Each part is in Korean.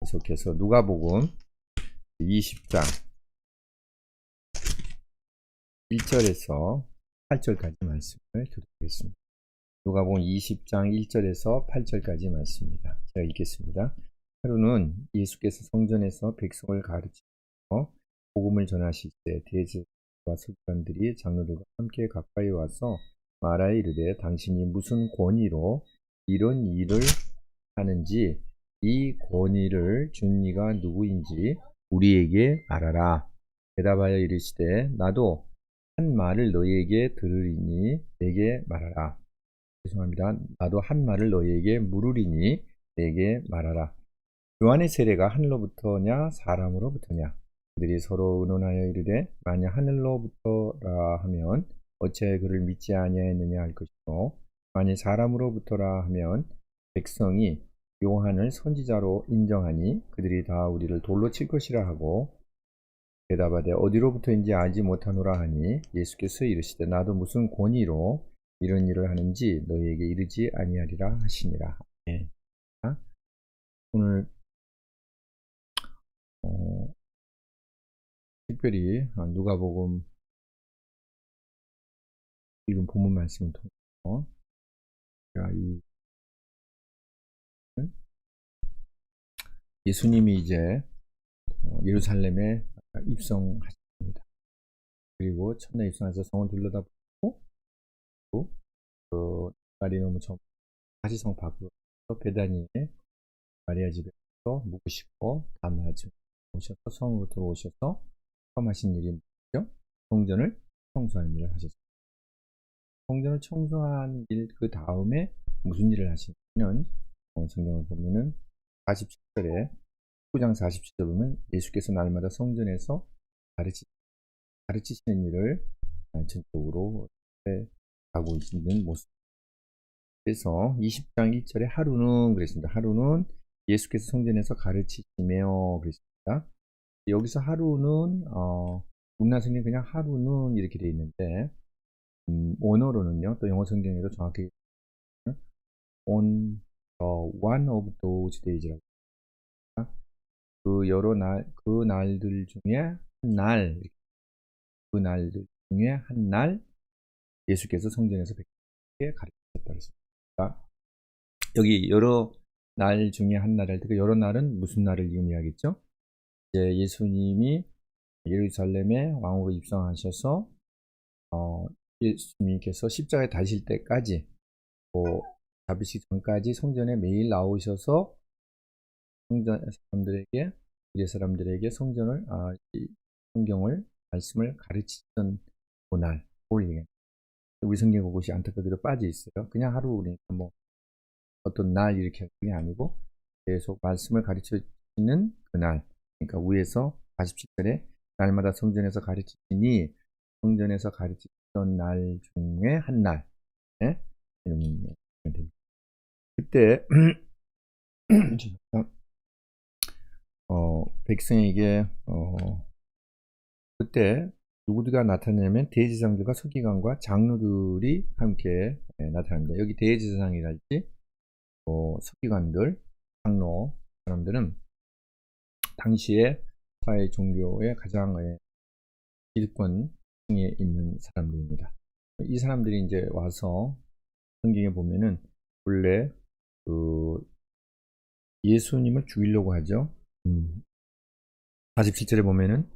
계속해서 누가복음 20장 1절에서 8절까지 말씀을 드리겠습니다. 누가복음 20장 1절에서 8절까지 말씀입니다. 제가 읽겠습니다. 하루는 예수께서 성전에서 백성을 가르치고 복음을 전하실 때 대제와 서기관들이 장로들과 함께 가까이 와서 말하여 이르되 당신이 무슨 권위로 이런 일을 하는지 이 권위를 준 이가 누구인지 우리에게 말하라. 대답하여 이르시되 나도 한 말을 너희에게 들으리니 내게 말하라. 죄송합니다. 나도 한 말을 너희에게 물으리니 내게 말하라. 요한의 세례가 하늘로부터냐 사람으로부터냐? 그들이 서로 의논하여 이르되 만약 하늘로부터라 하면 어찌하여 그를 믿지 아니하였느냐 할 것이요 만일 사람으로부터라 하면 백성이 요한을 선지자로 인정하니 그들이 다 우리를 돌로 칠 것이라 하고 대답하되 어디로부터인지 알지 못하노라 하니 예수께서 이르시되 나도 무슨 권위로 이런 일을 하는지 너희에게 이르지 아니하리라 하시니라. 네. 오늘 어, 특별히 누가복음 읽은 본문 말씀을 통해서 제가 이 예수님이 이제 어, 예루살렘에 입성하십니다. 그리고 첫날 입성해서 성을 둘러다보고 그 날이 너무 좀 가시성 밖으로 베다니에 마리아 집에서 묵으시고 다음날 아침 오셔서 성으로 들어오셔서 처음 하신 일이 뭐죠? 성전을 청소하는 일을 하셨습니다. 성전을 청소한 일 그 다음에 무슨 일을 하시냐면 어, 성경을 보면은 47절에 9장 47절 보면 예수께서 날마다 성전에서 가르치, 가르치시는 일을 전적으로 하고 있는 모습. 그래서 20장 1절에 하루는 그랬습니다. 하루는 예수께서 성전에서 가르치시며 그랬습니다. 여기서 하루는 어, 문나 성경 그냥 하루는 이렇게 되어 있는데 음, 원어로는요. 또 영어 성경에도 정확히 on uh, one of those days라고 그 여러 날, 그 날들 중에 한 날, 그 날들 중에 한 날, 예수께서 성전에서 백성에게 가르치셨다 그랬습니다. 여기 여러 날 중에 한 날 할 때, 그 여러 날은 무슨 날을 의미하겠죠? 이제 예수님이 예루살렘에 왕으로 입성하셔서, 어, 예수님께서 십자가에 다실 때까지, 뭐, 잡으시기 전까지 성전에 매일 나오셔서 성전 사람들에게 유대 사람들에게 성전을 아, 성경을 말씀을 가르치던 그날 우리 성경 그것이 안타깝게도 빠져 있어요. 그냥 하루 그러니까 뭐 어떤 날 이렇게 그게 아니고 계속 말씀을 가르치는 그날 그러니까 위에서 47절에 날마다 성전에서 가르치시니 성전에서 가르치던 날 중에 한 날. 네? 이런 그때 어, 백성에게 어, 그때 누구가 나타나냐면 대제사장들과 서기관과 장로들이 함께 네, 나타납니다. 여기 대제사장이랄지 어, 서기관들, 장로 사람들은 당시에 사회 종교의 가장 일권에 있는 사람들입니다. 이 사람들이 이제 와서 성경에 보면은 원래 그 예수님을 죽이려고 하죠. 음. 47절에 보면은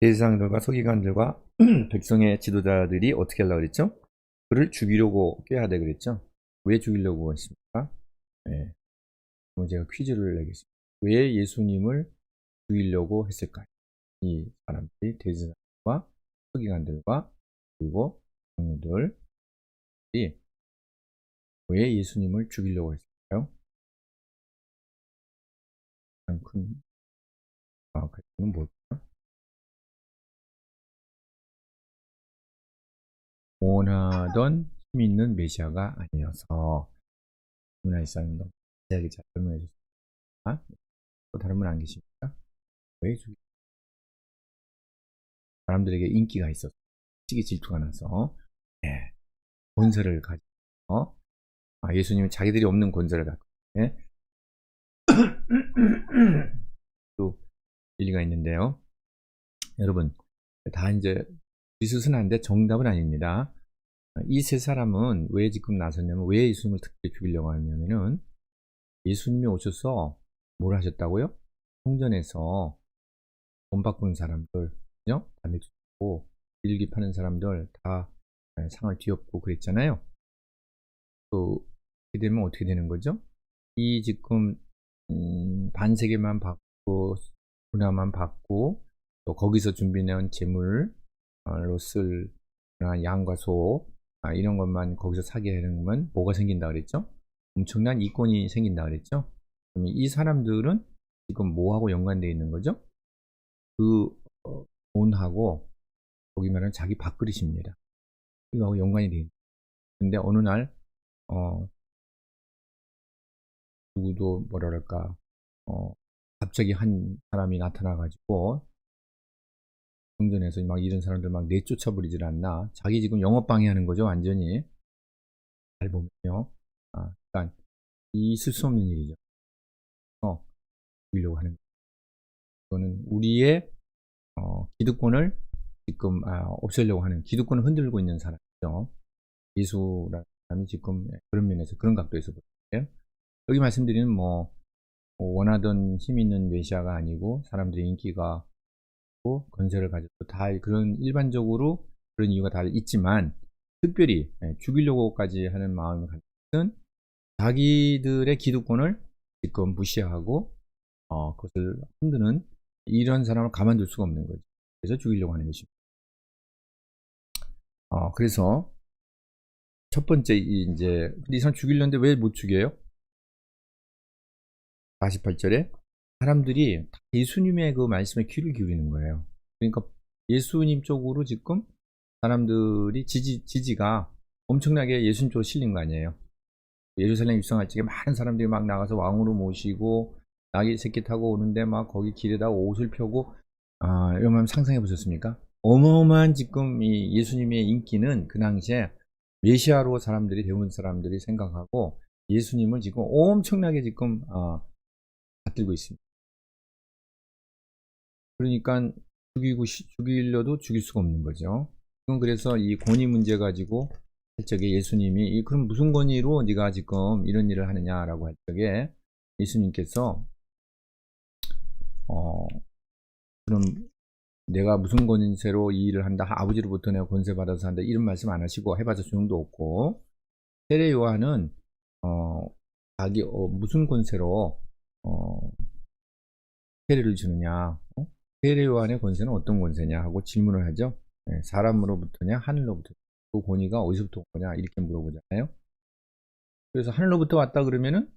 대제사장들과 서기관들과 백성의 지도자들이 어떻게 하려고 그랬죠? 그를 죽이려고 꾀하되 그랬죠? 왜 죽이려고 했습니까? 네. 그럼 제가 퀴즈를 내겠습니다. 왜 예수님을 죽이려고 했을까요? 이 사람들이 대제사장과 서기관들과 그리고 장로들이 왜 예수님을 죽이려고 했을까요? 가장 큰 아, 갈등은 뭘까요? 원하던 힘 있는 메시아가 아니어서 문화에서는 너무 자세하게 잘 설명해 줬습니다. 또 다른 분 안 계십니까? 왜 죽이? 사람들에게 인기가 있어서 시기 질투가 나서 예, 권세를 가지고 아, 예수님은 자기들이 없는 권세를 갖고 예, 또 일리가 있는데요. 여러분 다 이제 비슷은 한데 정답은 아닙니다. 이 세 사람은 왜 지금 나섰냐면 왜 예수님을 특별히 죽이려고 하냐면은 예수님이 오셔서 뭘 하셨다고요? 성전에서 돈 바꾸는 사람들, 그죠? 담배 주고 일기 파는 사람들 다 상을 뒤엎고 그랬잖아요. 또 되면 어떻게 되는 거죠? 이 지금 음, 반세계만 받고 분화만 받고 또 거기서 준비해온 재물로 쓸 그런 양과 소 아, 이런 것만 거기서 사게 하는 거면 뭐가 생긴다 그랬죠? 엄청난 이권이 생긴다 그랬죠? 이 사람들은 지금 뭐하고 연관되어 있는 거죠? 그 어, 돈하고 거기 말하는 자기 밥그릇입니다. 이거하고 연관이 되어 있는 근데 어느 날 어, 누구도 그럴까 어, 갑자기 한 사람이 나타나가지고 성전에서 막 이런 사람들 막 내쫓아 버리질 않나. 자기 지금 영업 방해하는 거죠 완전히. 잘 보면요. 아, 그러니까 있을 수 없는 일이죠. 어, 죽이려고 하는 거는 우리의 어, 기득권을 지금 아, 없애려고 하는 기득권을 흔들고 있는 사람이죠. 예수라는 사람이 지금 그런 면에서 그런 각도에서 볼때 여기 말씀드리는 뭐, 뭐 원하던 힘 있는 메시아가 아니고 사람들의 인기가 있고 건설을 가지고 다 그런 일반적으로 그런 이유가 다 있지만 특별히 예, 죽이려고까지 하는 마음을 것은 자기들의 기득권을 지금 무시하고 어, 그것을 흔드는 이런 사람을 가만둘 수가 없는 거죠. 그래서 죽이려고 하는 것입니다. 어, 그래서 첫 번째 이제 이 사람 죽이려는데 왜 못 죽여요? 48절에 사람들이 예수님의 그 말씀에 귀를 기울이는 거예요. 그러니까 예수님 쪽으로 지금 사람들이 지지, 지지가 엄청나게 예수님 쪽으로 실린 거 아니에요. 예루살렘 입성할 적에 많은 사람들이 막 나가서 왕으로 모시고 나귀 새끼 타고 오는데 막 거기 길에다 옷을 펴고 아, 여러분 상상해 보셨습니까? 어마어마한 지금 이 예수님의 인기는 그 당시에 메시아로 사람들이 대부분 사람들이 생각하고 예수님을 지금 엄청나게 지금 아, 받들고 있습니다. 그러니까 죽이고 죽이려도 죽일 수가 없는 거죠. 그건 그래서 이 권위 문제 가지고 할 적에 예수님이 그럼 무슨 권위로 네가 지금 이런 일을 하느냐라고 할 적에 예수님께서 어 그럼 내가 무슨 권세로 이 일을 한다 아버지로부터 내가 권세 받아서 한다 이런 말씀 안 하시고 해봐서 소용도 없고 세례 요한은 어 자기 어, 무슨 권세로 어 세례를 주느냐 어? 세례 요한의 권세는 어떤 권세냐 하고 질문을 하죠. 네, 사람으로부터냐 하늘로부터 그 권위가 어디서부터 온 거냐 이렇게 물어보잖아요. 그래서 하늘로부터 왔다 그러면은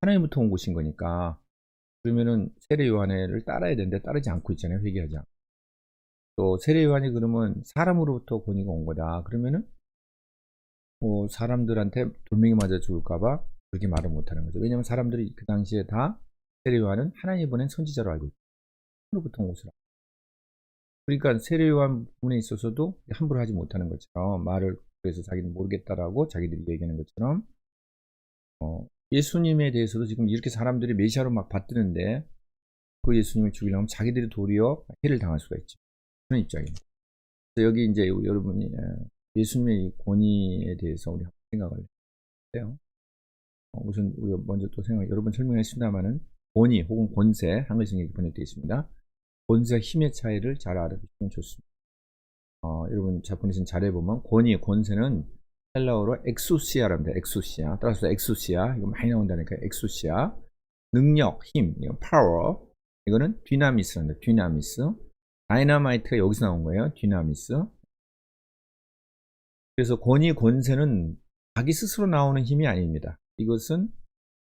하나님부터 온 것인 거니까 그러면은 세례 요한을 따라야 되는데 따르지 않고 있잖아요. 회개하지 않고. 또 세례 요한이 그러면 사람으로부터 권위가 온 거다. 그러면은 뭐 사람들한테 돌멩이 맞아 죽을까봐 그렇게 말을 못하는 거죠. 왜냐하면 사람들이 그 당시에 다 세례 요한은 하나님이 보낸 선지자로 알고 있고 온 것이라. 그러니까 세례 요한 부분에 있어서도 함부로 하지 못하는 것처럼 말을 그래서 자기는 모르겠다라고 자기들이 얘기하는 것처럼 어, 예수님에 대해서도 지금 이렇게 사람들이 메시아로 막 받드는데 그 예수님을 죽이려면 자기들이 도리어 해를 당할 수가 있죠. 그런 입장입니다. 여기 이제 여러분이 예수님의 권위에 대해서 우리 생각을 해요. 어, 우선 우리가 먼저 또 생각, 여러 번 설명했습니다만은 권위 혹은 권세 한글성에 번역되어 있습니다. 권세와 힘의 차이를 잘 알아두시면 좋습니다. 어, 여러분 자포니신 잘해 보면 권위, 권세는 헬라어로 엑소시아랍니다. 엑소시아. 따라서 엑소시아. 이거 많이 나온다니까 엑소시아. 능력, 힘, 이거 파워. 이거는 디나미스랍니다. 디나미스. 다이나마이트가 여기서 나온 거예요. 디나미스. 그래서 권위, 권세는 자기 스스로 나오는 힘이 아닙니다. 이것은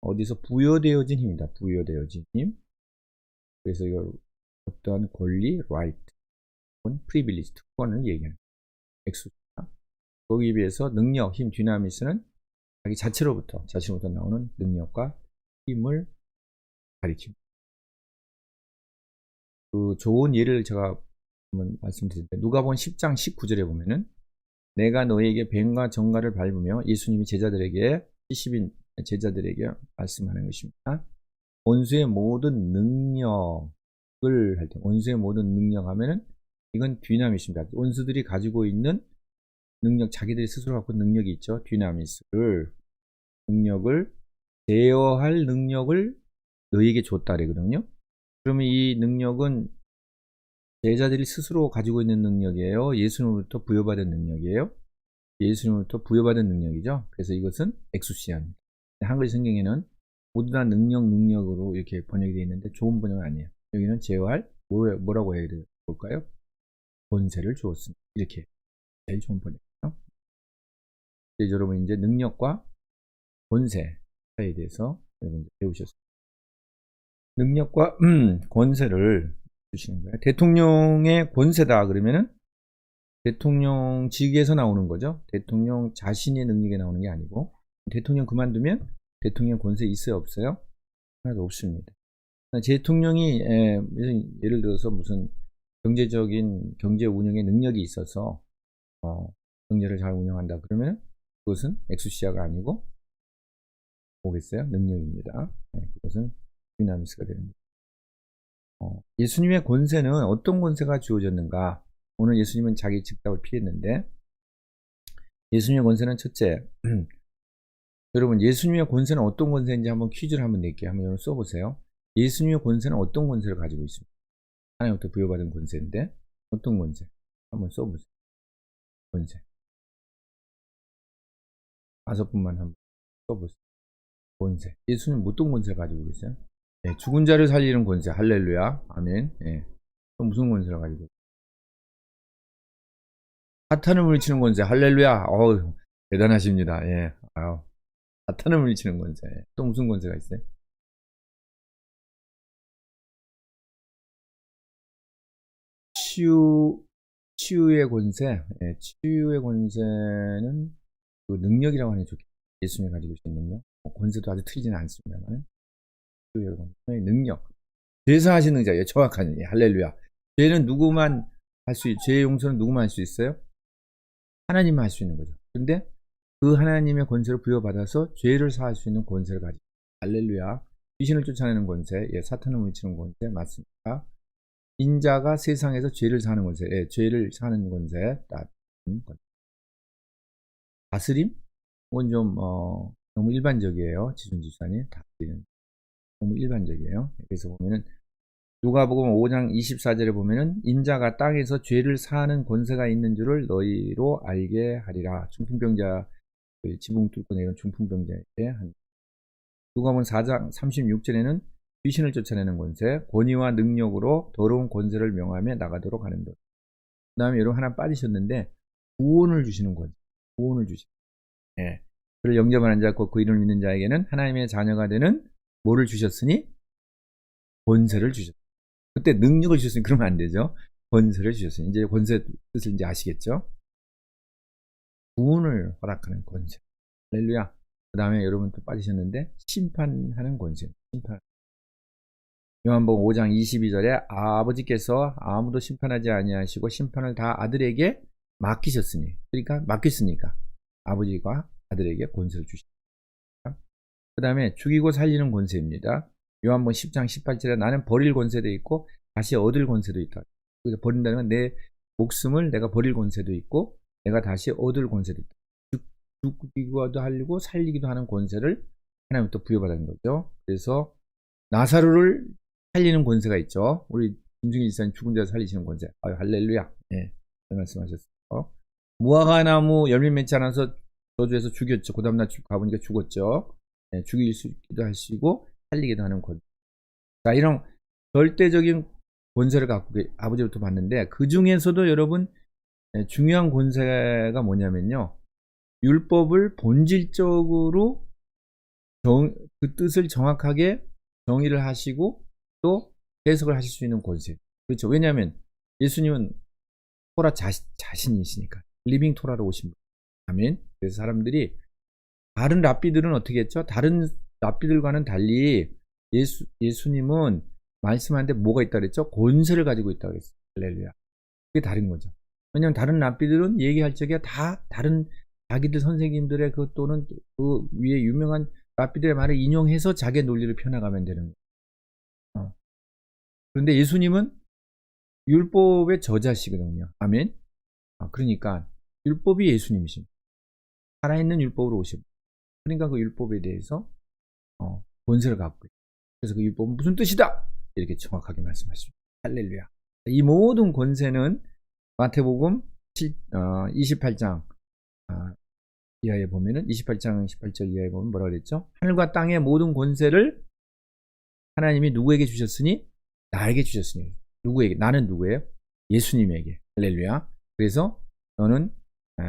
어디서 부여되어진 힘입니다. 부여되어진 힘. 그래서 이걸 어떤 권리, right, 혹은 privilege, 특권을 얘기하는 엑소시아. 거기에 비해서 능력, 힘, 디나미스는 자기 자체로부터, 자신으로부터 나오는 능력과 힘을 가리킵니다. 그 좋은 예를 제가 한번 말씀드릴 때 누가 본 10장 19절에 보면은 내가 너에게 뱀과 정갈을 밟으며 예수님이 제자들에게 70인 제자들에게 말씀하는 것입니다. 원수의 모든 능력을 할 때, 원수의 모든 능력 하면은 이건 뒤나미스입니다. 원수들이 가지고 있는 능력, 자기들이 스스로 갖고 있는 능력이 있죠. 뒤나미스를, 능력을 제어할 능력을 너에게 줬다 그러거든요. 그러면 이 능력은 제자들이 스스로 가지고 있는 능력이에요. 예수님으로부터 부여받은 능력이에요. 예수님으로부터 부여받은 능력이죠. 그래서 이것은 엑수시아입니다. 한글 성경에는 모두 다 능력, 능력으로 이렇게 번역이 되어 있는데 좋은 번역은 아니에요. 여기는 제어할 뭐- 뭐라고 해야 될까요? 권세를 주었습니다. 이렇게 제일 좋은 번역이죠. 이제 여러분 이제 능력과 권세 사이에 대해서 여러분 배우셨습니다. 능력과 음, 권세를 주시는 거예요. 대통령의 권세다 그러면은 대통령직에서 나오는 거죠. 대통령 자신의 능력에 나오는 게 아니고 대통령 그만두면 대통령 권세 있어요 없어요? 하나도 없습니다. 대통령이 에, 무슨 예를 들어서 무슨 경제적인 경제 운영의 능력이 있어서 어, 경제를 잘 운영한다 그러면 그것은 엑수시아가 아니고 뭐겠어요? 능력입니다. 네, 그것은 디나미스가 되는 거죠. 어, 예수님의 권세는 어떤 권세가 주어졌는가? 오늘 예수님은 자기 직답을 피했는데 예수님의 권세는 첫째 여러분 예수님의 권세는 어떤 권세인지 한번 퀴즈를 한번 낼게요. 한번 여러분 써보세요. 예수님의 권세는 어떤 권세를 가지고 있습니까? 하나님부터 부여받은 권세인데 어떤 권세? 한번 써보세요. 권세. 다섯 분만 한번 써보세요. 권세. 예수님 어떤 권세를 가지고 계세요? 네, 죽은 자를 살리는 권세. 할렐루야. 아멘. 예. 또 무슨 권세를 가지고 계세요? 사탄을 물리치는 권세. 할렐루야. 어우, 대단하십니다. 예. 아유. 사탄을 물리치는 권세. 또 무슨 권세가 있어요? 치유, 치유의 권세. 예, 치유의 권세는 그 능력이라고 하는 게 좋겠죠. 예수님이 가지고 계신 능력. 뭐 권세도 아주 틀리지는 않습니다만. 치유의 권세. 능력. 죄사하시는 자예요. 정확한, 예, 할렐루야. 죄는 누구만 할 수, 있, 죄의 용서는 누구만 할 수 있어요? 하나님만 할 수 있는 거죠. 근데 그 하나님의 권세를 부여받아서 죄를 사할 수 있는 권세를 가지고 할렐루야. 귀신을 쫓아내는 권세, 예, 사탄을 물리치는 권세 맞습니다. 인자가 세상에서 죄를 사는 권세, 예, 죄를 사는 권세, 다스림? 이건 좀 어, 너무 일반적이에요. 지존지사님 다스리는 너무 일반적이에요. 그래서 보면은 누가복음 5장 24절에 보면은 인자가 땅에서 죄를 사하는 권세가 있는 줄을 너희로 알게 하리라. 중풍병자 그 지붕 뚫고 내는 중풍병자에게 한 누가복음 4장 36절에는 귀신을 쫓아내는 권세, 권위와 능력으로 더러운 권세를 명하며 나가도록 하는 것. 그 다음에 여러분 하나 빠지셨는데 구원을 주시는 권세, 구원을 주시. 예. 그를 영접하는 자, 곧그 이름을 믿는 자에게는 하나님의 자녀가 되는 뭐를 주셨으니 권세를 주셨. 그때 능력을 주셨으니 그러면 안 되죠. 권세를 주셨으니 이제 권세 뜻을 이제 아시겠죠? 구원을 허락하는 권세. 할렐루야. 그 다음에 여러분 또 빠지셨는데 심판하는 권세. 심판. 요한복음 5장 22절에 아버지께서 아무도 심판하지 아니하시고 심판을 다 아들에게 맡기셨으니 그러니까 맡겼으니까 아버지가 아들에게 권세를 주십니다. 그 다음에 죽이고 살리는 권세입니다. 요한복음 10장 18절에 나는 버릴 권세도 있고 다시 얻을 권세도 있다. 그래서 버린다는 건 내 목숨을 내가 버릴 권세도 있고 내가 다시 얻을 권세도 있다. 죽이기도 하려고 살리기도 하는 권세를 하나님부터 부여받은 거죠. 그래서 나사로를 살리는 권세가 있죠. 우리 김중희 지사님 죽은 자 살리시는 권세. 아유, 할렐루야. 예. 네, 말씀하셨어요. 무화과나무 열매 맺지 않아서 저주해서 죽였죠. 그 다음날 가보니까 죽었죠. 예, 죽일 수 있기도 하시고 살리기도 하는 권세. 자, 이런 절대적인 권세를 갖고 아버지부터 받는데 그 중에서도 여러분 예, 중요한 권세가 뭐냐면요. 율법을 본질적으로 정, 그 뜻을 정확하게 정의를 하시고 또 해석을 하실 수 있는 권세. 그렇죠. 왜냐하면 예수님은 토라 자, 자신이시니까. 리빙 토라로 오신 분. 아멘. 그래서 사람들이 다른 랍비들은 어떻게 했죠? 다른 랍비들과는 달리 예수, 예수님은 말씀하는데 뭐가 있다 그랬죠? 권세를 가지고 있다 그랬어요. 할렐루야. 그게 다른 거죠. 왜냐하면 다른 랍비들은 얘기할 적에 다 다른 자기들 선생님들의 그 또는 그 위에 유명한 랍비들의 말을 인용해서 자기의 논리를 펴나가면 되는 거예요. 그런데 예수님은 율법의 저자시거든요. 아멘. 아, 그러니까 율법이 예수님이십니다. 살아있는 율법으로 오십니다. 그러니까 그 율법에 대해서 어, 권세를 갖고 있어요. 그래서 그 율법은 무슨 뜻이다? 이렇게 정확하게 말씀하십니다. 할렐루야. 이 모든 권세는 마태복음 7, 어, 28장 아, 이하에 보면은 28장 18절 이하에 보면 뭐라 그랬죠? 하늘과 땅의 모든 권세를 하나님이 누구에게 주셨으니 나에게 주셨으니 누구에게 나는 누구예요? 예수님에게 할렐루야. 그래서 너는 에,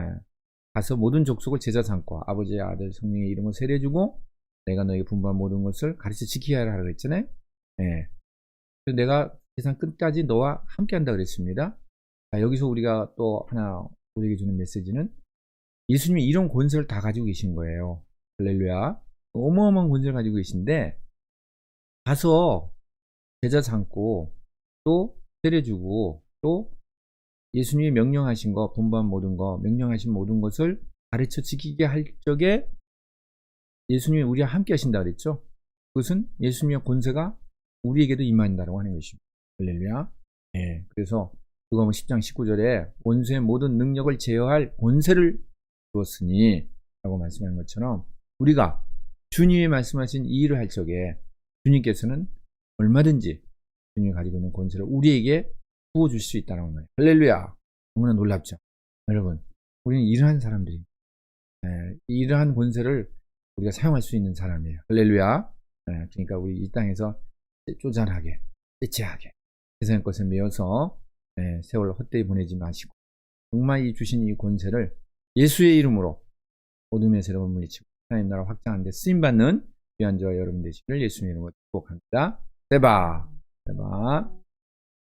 가서 모든 족속을 제자 삼고 아버지 아들 성령의 이름을 세례주고 내가 너에게 분부한 모든 것을 가르쳐 지키게 하라 그랬잖아요. 예. 내가 세상 끝까지 너와 함께 한다 그랬습니다. 자, 여기서 우리가 또 하나 우리에게 주는 메시지는 예수님이 이런 권세를 다 가지고 계신 거예요. 할렐루야. 어마어마한 권세를 가지고 계신데 가서 제자 삼고 또 세례주고 또 예수님이 명령하신 거, 분부한 모든 거, 명령하신 모든 것을 가르쳐 지키게 할 적에 예수님이 우리와 함께 하신다 그랬죠? 그것은 예수님의 권세가 우리에게도 임한다라고 하는 것입니다. 할렐루야. 예. 그래서 누가복음 10장 19절에 원수의 모든 능력을 제어할 권세를 주었으니 라고 말씀한 것처럼 우리가 주님이 말씀하신 이 일을 할 적에 주님께서는 얼마든지 주님이 가지고 있는 권세를 우리에게 부어줄 수 있다는 거예요. 할렐루야. 너무나 놀랍죠. 여러분, 우리는 이러한 사람들이 예, 이러한 권세를 우리가 사용할 수 있는 사람이에요. 할렐루야. 예, 그러니까 우리 이 땅에서 쪼잔하게, 찌찌하게 세상의 것을 메어서 예, 세월 헛되이 보내지 마시고 정말 이 주신 이 권세를 예수의 이름으로 어둠의 세력을 물리치고 하나님 나라 확장하는 데 쓰임받는 귀한 저와 여러분 되시기를 예수님 이름으로 축복합니다. 세바 세바